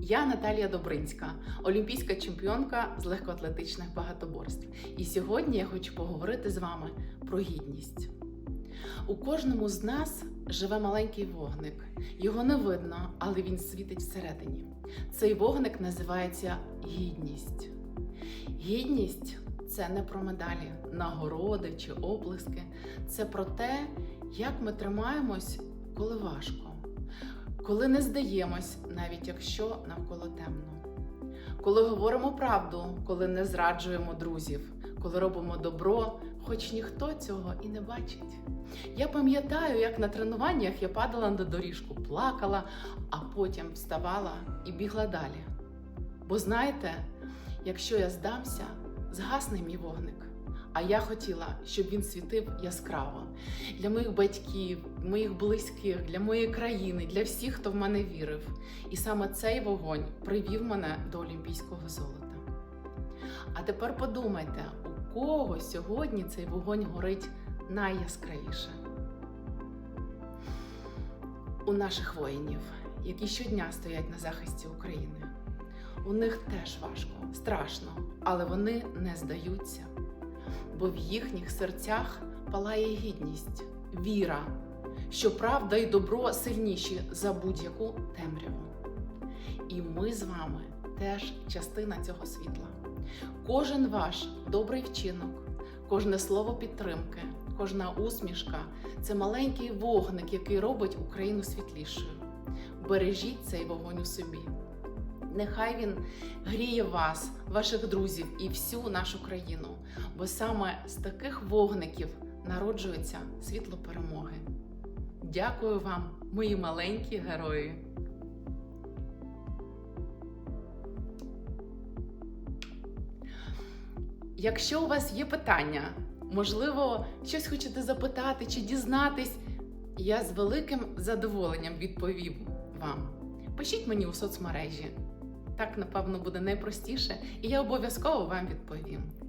Я Наталія Добринська, олімпійська чемпіонка з легкоатлетичних багатоборств. І сьогодні я хочу поговорити з вами про гідність. У кожному з нас живе маленький вогник. Його не видно, але він світить всередині. Цей вогник називається гідність. Гідність це не про медалі, нагороди чи оплески. Це про те, як ми тримаємось, коли важко, коли не здаємось, навіть якщо навколо темно. Коли говоримо правду, коли не зраджуємо друзів, коли робимо добро, хоч ніхто цього і не бачить. Я пам'ятаю, як на тренуваннях я падала на доріжку, плакала, а потім вставала і бігла далі. Бо знаєте, якщо я здамся, згасне мій вогник. А я хотіла, щоб він світив яскраво для моїх батьків, моїх близьких, для моєї країни, для всіх, хто в мене вірив. І саме цей вогонь привів мене до олімпійського золота. А тепер подумайте, у кого сьогодні цей вогонь горить найяскравіше? У наших воїнів, які щодня стоять на захисті України. У них теж важко, страшно, але вони не здаються, бо в їхніх серцях палає гідність, віра, що правда і добро сильніші за будь-яку темряву. І ми з вами теж частина цього світла. Кожен ваш добрий вчинок, кожне слово підтримки, кожна усмішка це маленький вогник, який робить Україну світлішою. Бережіть цей вогонь у собі. Нехай він гріє вас, ваших друзів і всю нашу країну, бо саме з таких вогників народжується світло перемоги. Дякую вам, мої маленькі герої! Якщо у вас є питання, можливо, щось хочете запитати чи дізнатись, я з великим задоволенням відповім вам. Пишіть мені у соцмережі. Так, напевно, буде найпростіше, і я обов'язково вам відповім.